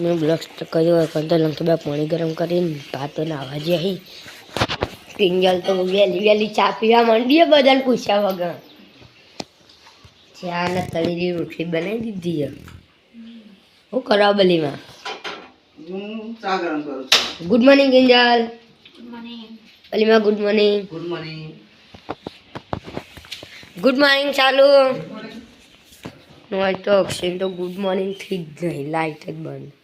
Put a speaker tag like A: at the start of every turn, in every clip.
A: મેં બ્લોક્સ કર્યો હોય પણ તો લંકી પાણી ગરમ કરીને ભાતો નાવા જે અહીં પિંજલ તો વહેલી વહેલી ચા પીવા માંડીએ બધાને પૂછ્યા વગર. ચા ને તળેલી રોટલી બનાવી દીધી છે. હું કરવા બલીમાં?
B: હું ચા ગરમ કરું છું.
A: Good morning Kinjal બલીમાં good morning
B: good morning
A: good morning ચાલુ. હોય તો અક્ષય તો ગુડ મોર્નિંગ થઈ જ નહીં લાઈટ જ બંધ.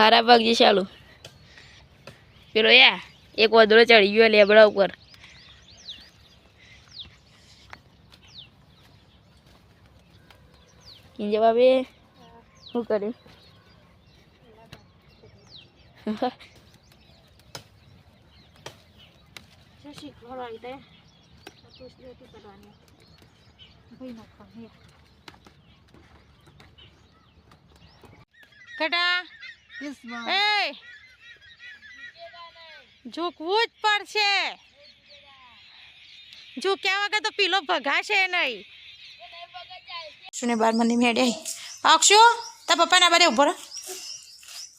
C: હારા ભાગજી ચાલુ. પેલો યા એક વધરો ચડી ગયો લેબડા ઉપર. કિંજે બાબે શું કર્યું?
D: કટા Yes, ma'am. ઝૂકવું જ પડશે. ઝૂક્યા વગર તો પીલો ભગાશે નહીં. અક્ષુને બાર મને મેળે અક્ષુ તાર પપ્પાને આ બારે ઊભો રહે.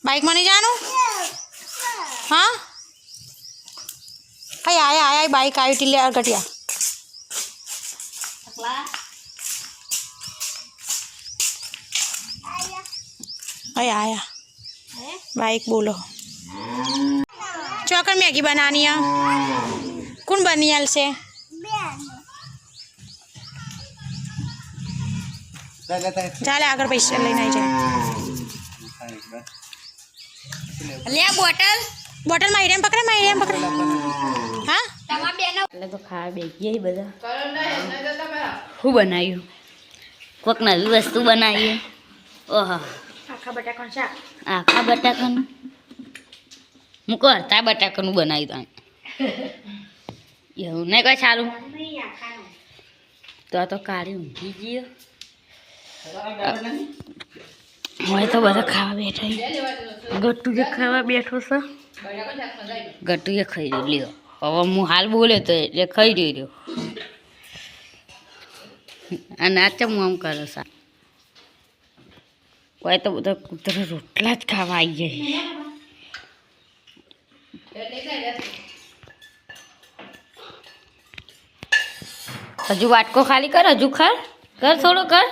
D: બાઇક મને જાનું? હા? આય આયા આય બાઇક આવી ટીલે ગટિયા આયા. આયા. बाइक बोलो चौकर मैगी बनानी है कौन बनी है से ચાલે આગળ પૈસા લઈને આવી જાય
C: લે બોટલ
D: બોટલ માં હિરેમ પકડે માં હિરેમ પકડે હા
C: એટલે તો ખાવા બેસીએ બધા શું બનાવ્યું કોઈક નવી વસ્તુ બનાવીએ ઓહો
D: આખા બટાકાનું શાક
C: આખા બટાકાનું મૂકો હરતા બટાકાનું બનાવી દઉં. એવું નહીં કઈ સારું તો આ તો કાળી ઊંઘી ગયો. હવે તો બધા ખાવા બેઠા ગટ્ટુ જે ખાવા બેઠો છે. ગટ્ટુ જે ખાઈ રહ્યો લ્યો હવે હું હાલ બોલે તો એટલે ખાઈ રહ્યો અને આ ચમ આમ કરો સા હોય તો બધા કૂતરા રોટલા જ ખાવા આવી જાય હજુ વાટકો ખાલી કર, હજુ ખા કર થોડો, કર.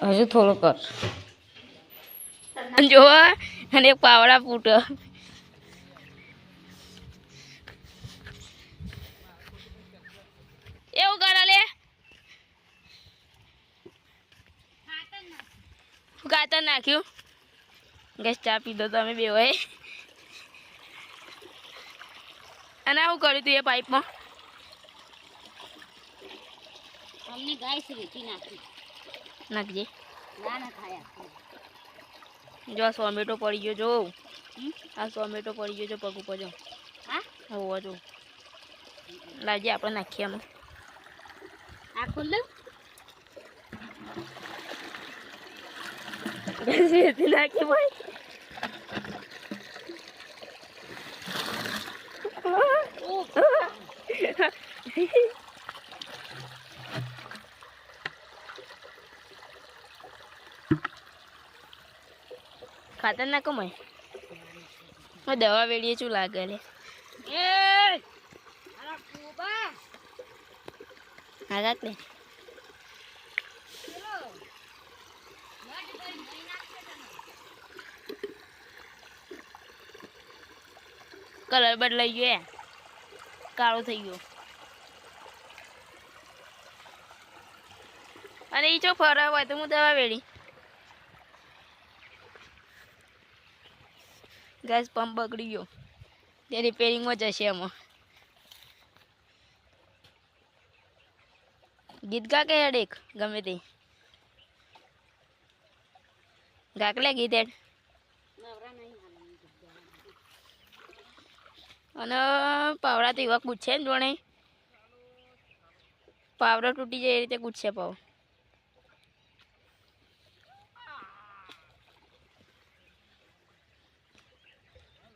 C: હજુ થોડો કર. જો અને પાવડા ફૂટ એવું કરે લે શું ખાતર નાખ્યું ગેસ ચા પીધો તમે બે હોય. અને આવું કર્યું તું એ પાઇપમાં?
E: અમને ગાય વેચી નાખી.
C: નાખજે.
E: ના ના ખાયા
C: જો આ ટોમેટો પડી ગયો જો. આ ટોમેટો પડી ગયો જો પગ ઉપર જો.
E: હા?
C: હોવો જો. લાજે આપણે નાખીએ આમાં.
E: આ ખુલ્લું
C: નાખી ભાઈ ખાતર ના કમાય દવા વેડીએ શું લાગે લે? આગાત ને કલર બદલાઈ ગયો કાળો થઈ ગયો. અને એ જો ફરવા હોય તો હું દવા વેડી. ગેસ પંપ બગડી ગયો. તે રિપેરિંગમાં જશે એમાં. ગીત ગા કે હેડ એક? ગમે તે. ગાકલે ગીત હેડ? અને પાવડા તો એવા કૂદશે ને જોણે. પાવડો તૂટી જાય એ રીતે કૂદશે પાવ.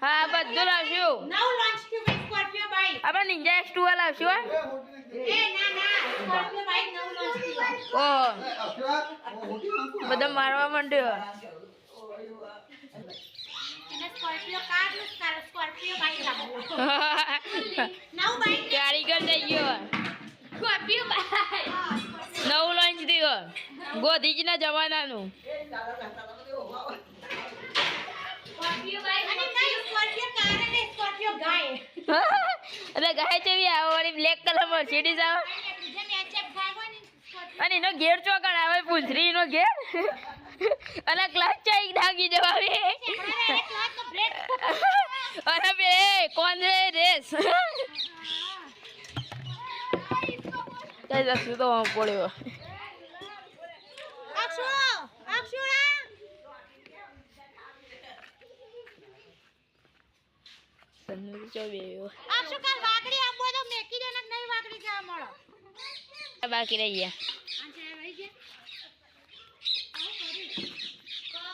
C: હા બધું લાવશું.
D: નવું લોન્ચ થયું ભાઈ સ્કોર્પિયો બાઈક
C: આપણે નિંજા એક્સ લાવશું
D: એ ના ના સ્કોર્પિયો બાઈક નવું લોન્ચ થયું.
C: ઓહ બધા મારવા માંડ્યો
D: એને સ્કોર્પિયો કાર ને સ્કાર- સ્કોર્પિયો બાઈક લાવવું નવું બાઈક
C: કારીગર થઈ ગયો નવું લોન્ચ થયું ગોધીજીના જમાનાનું.
D: અરે ગાય?
C: ચેવી આવો અને બ્લેક કલરમાં સીડી જાવ
D: અને
C: એનો ઘેર ચોકડ આવે પૂંછરી નો ઘેર. અને ક્લચ ચાઈ ડાગી જવાવે. અને બે કોણ રેસ. જઈ જશું તો પડ્યો બાકી રહી ગયા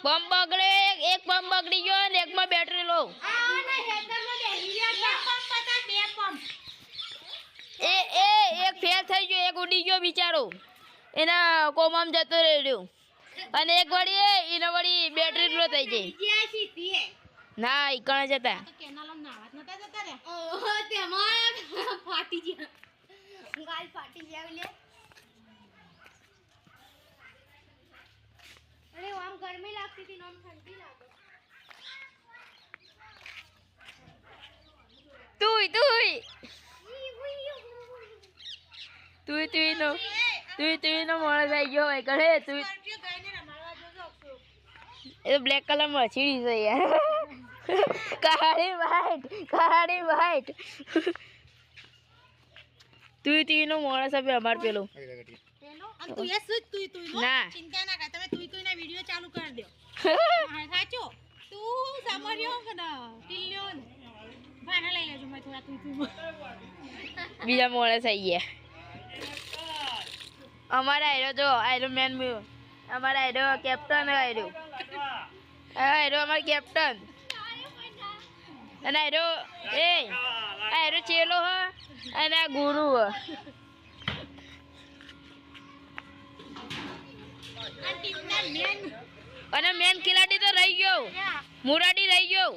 C: બમ બગડે એક બમ બગડી ગયો ને એકમાં બેટરી લો
D: હેતરમાં બે પંપ હતા બે પંપ
C: ફેલ થઈ ગયો એક ઉડી ગયો બિચારો. એના કોમામ જતો રહ્યો અને એક વળી એને વળી બેટરી લો થઈ ગઈ. ના
D: એ કેનાલમ જતા.
E: ફાટી ગયા. ફાટી ગયા અરે આમ ગરમી લાગતી હતી આમ ઠંડી લાગે.
C: તુંય તુંય. તુંય તુંય નો તુંય તુંય નો માણસ થઈ ગયો હોય કરે તું એ તો બ્લેક કલરમાં છીડી છે યાર. કાળી વાઈટ કાળી વાઈટ તુંય તુંય નો માણસ સાબે અમાર પેલો.
D: અને તું એ શું તું તું
C: ના.
D: ચિંતા ના. કર તમે તું તું ના વિડિયો ચાલુ કરી દો સાચો તું સમર્યો કે ના ટીલ્યો ભાના લઈ લેજો મેં થોડા તું તું
C: બીજા માણસ થઈ ગયા. અમારા આયરો જો આયરો મેન અમારા આયરો કેપ્ટન આયરો આયરો અમાર કેપ્ટન અને આયરો એ આયરો ચેલો હ, અને આ ગુરુ હ. અને મેન ખેલાડી તો રહી ગયો. મુરાડી રહી ગયો.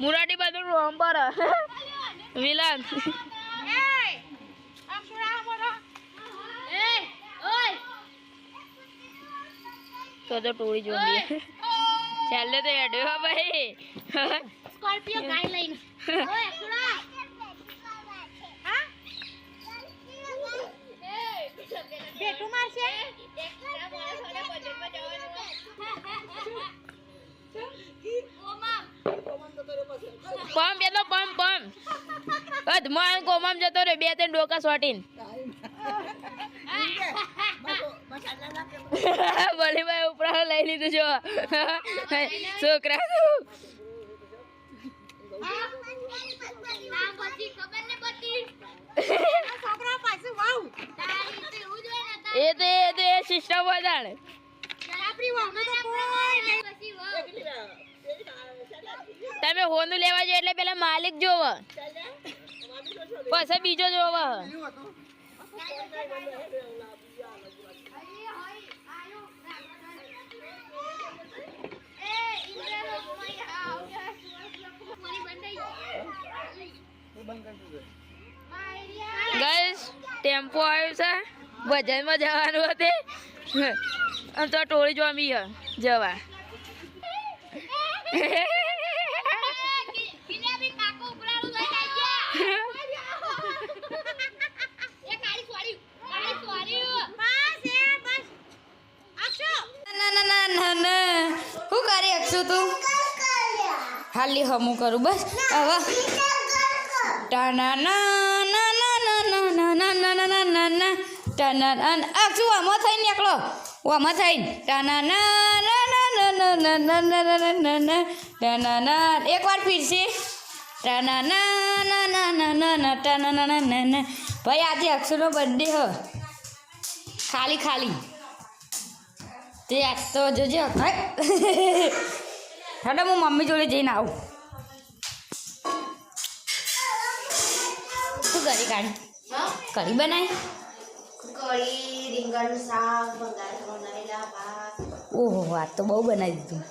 C: મુરાડી બધું રોમ્બર વિલન. તો તો ટોળી જોઈ ચાલે તો હેડ્યો ભાઈ.
D: સ્કોર્પિયો ગાય લઈને. ઓય અક્ષુરા હા? બેટું મારશે
C: પંપ એનો પંપ પંપ અધમાન કોમામ જતો રે બે ત્રણ ડોકા સોટીન. ભલે ભાઈ ઉપરા લઈ લીધું જો. છોકરા એ તો એ તો એ સિસ્ટમ વધારે તમે હોનું લેવા જો એટલે પેલા માલિક જોવો. પછી બીજો જોવો. ગર્લ્સ ટેમ્પો આવ્યો છે. બજારમાં જવાનું હતું. આમ તો ટોળી જોમી જવા. હાલી હમું કરું બસ હવે ટાના ના ના ના ના ના ના ના ના ના ના ના ના આ શું આમાં થઈને નીકળો
F: ઓમાં થઈને ટાના ના ના ના ના ના ના ના ના ના ના ના ટાના ના એકવાર ફીરશે ટાના ના ના ના ના ના ના ટાના ના ના ના ના ભાઈ આજે અક્ષરનો બર્થડે હ ખાલી ખાલી તે આજ તો જોજો હેડો હું મમ્મી જોડે જઈને આવું. શું કરી કાઢી? કરી બનાવી?
G: કઢી રીંગણ શાક બનાવેલા ભાત.
F: ઓહો આ તો બહુ બનાવી દીધું.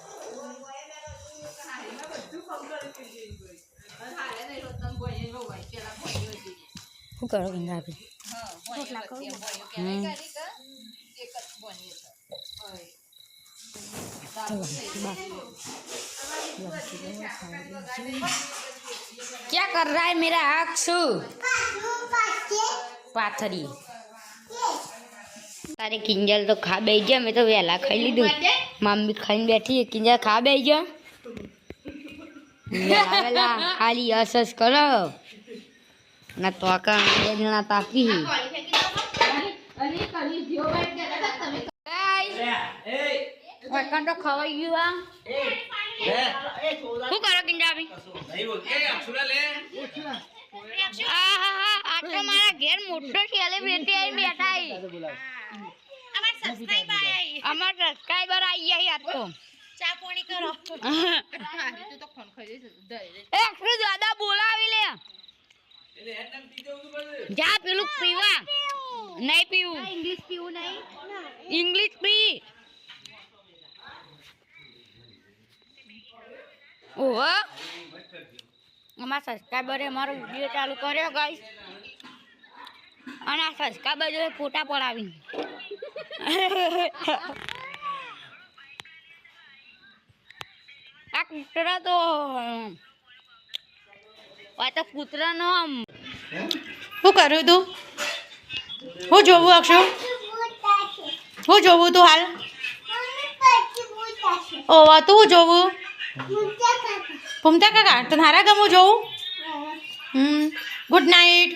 F: શું કરો પંજાબી क्या कर रहा है मेरा अक्षु પાથરી
G: તારે કિંજલ તો ખા બેસી ગયા મેં તો વહેલા ખાઈ લીધું મમ્મી ખાઈને બેઠી છે. કિંજલ ખા બેસી ગયા વહેલા વહેલા ખાલી હસ હસ કરો ના તો આકા બે જણા તાપી
F: ઓય કંડો ખવાઈ ગયો આ એ લે શું કરો ગિંડાબી કશું નહીં બોલ એ અક્ષુરા લે આહાહા આ તો મારા ઘેર મોટો સેલિબ્રિટી આવી બેઠા હી અમાર સબસ્ક્રાઇબર આવી અમાર સબસ્ક્રાઇબર આવી ગયા આ તો ચા પાણી કરો તું તો ફોન ખાઈ જઈશ એ અક્ષુ દાદા બોલાવી લે જા પેલું પીવા નહીં પીવું
E: ઇંગ્લિશ પીવું નહીં
F: ઇંગ્લિશ પી ઓહો. અમારા સબસ્ક્રાઈબરે મારો વીડિયો ચાલુ કર્યો ગાઈસ અને આ સબસ્ક્રાઈબર જોડે ફોટા પડાવી આ કૂતરા તો આ તો કૂતરાનો આમ. શું કર્યું તું? હું જોવું અક્ષુ? હું જોવું તું હાલ? ઓ તું જોવું? ઘૂમતા કાકા તો તારા ગમું જોઉં હમ. Good night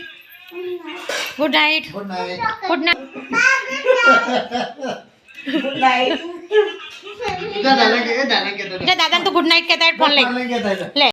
H: good night
F: good night
H: good night દાદા કે દાદા કે
F: દાદા ગુડ નાઇટ કહેતા ફોન લઈ. લે.